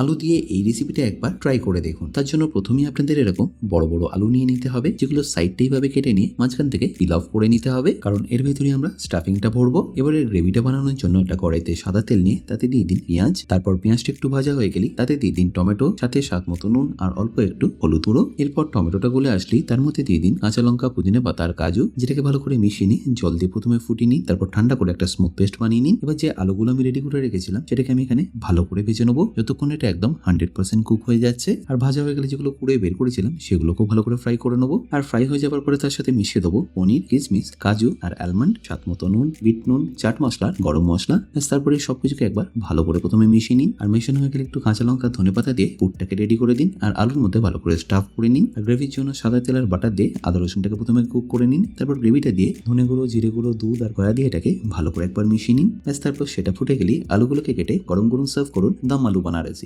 আলু দিয়ে এই রেসিপিটা একবার ট্রাই করে দেখুন। তার জন্য প্রথমেই আপনাদের এরকম বড় বড় আলু নিয়ে নিতে হবে, যেগুলো সাইডটা এইভাবে কেটে নিয়ে মাঝখান থেকে ফিল অফ করে নিতে হবে। কারণ এর ভেতরে আমরা স্টাফিংটা ভরবো, এবারে গ্রেভিটা বানানোর জন্য একটা কড়াইতে সাদা তেল নিয়ে তাতে দিয়ে দিন পেঁয়াজ, তারপর পেঁয়াজটা একটু ভাজা হয়ে গেলে তাতে দিয়ে দিন টমেটো, সাথে স্বাদ মতো নুন আর অল্প একটু হলুদ গুঁড়ো। এরপর টমেটোটা গলে আসলেই তার মধ্যে দিয়ে দিন কাঁচা লঙ্কা, পুদিনা পাতা আর কাজু, যেটাকে ভালো করে মিশিয়ে নিই জল দিয়ে প্রথমে ফুটিয়ে নিই তারপর ঠান্ডা করে একটা স্মুথ পেস্ট বানিয়ে নিন। এবার যে আলুগুলো আমি রেডি করে রেখেছিলাম, সেটাকে আমি এখানে ভালো করে ভেজে নেব। যতক্ষণ এটা একদম হান্ড্রেড পার্সেন্ট কুক হয়ে যাচ্ছে। আর ভাজা হয়ে গেলে যেগুলো কুড়ে বের করেছিলাম, সেগুলোকেও ভালো করে ফ্রাই করে নেব। আর ফ্রাই হয়ে যাওয়ার পরে তার সাথে মিশিয়ে দেবো পনির কিশমিশ কাজু আর অ্যালমন্ড স্বাদ মতো নুন বিট নুন, চাট মশলা, গরম মশলা। তারপরে সবকিছুকে একবার ভালো করে প্রথমে মিশিয়ে নিন। আর মেশানো হয়ে গেলে একটু কাঁচা লঙ্কা, ধনে পাতা দিয়ে পুরটাকে রেডি করে দিন। আর আলুর মধ্যে ভালো করে স্টাফ করে নিন। আর গ্রেভির জন্য সাদা তেল আর বাটার দিয়ে আদা রসুনটাকে প্রথমে কুক করে নিন। তারপর গ্রেভিটা দিয়ে ধনে গুঁড়ো, জিরে গুঁড়ো, দুধ আর কড়া দিয়ে এটাকে ভালো করে একবার মিশিয়ে নিন। ব্যাস, তারপর সেটা ফুটে গেলে আলুগুলোকে কেটে গরম গরম সার্ভ করুন। দম আলু বানারেসি।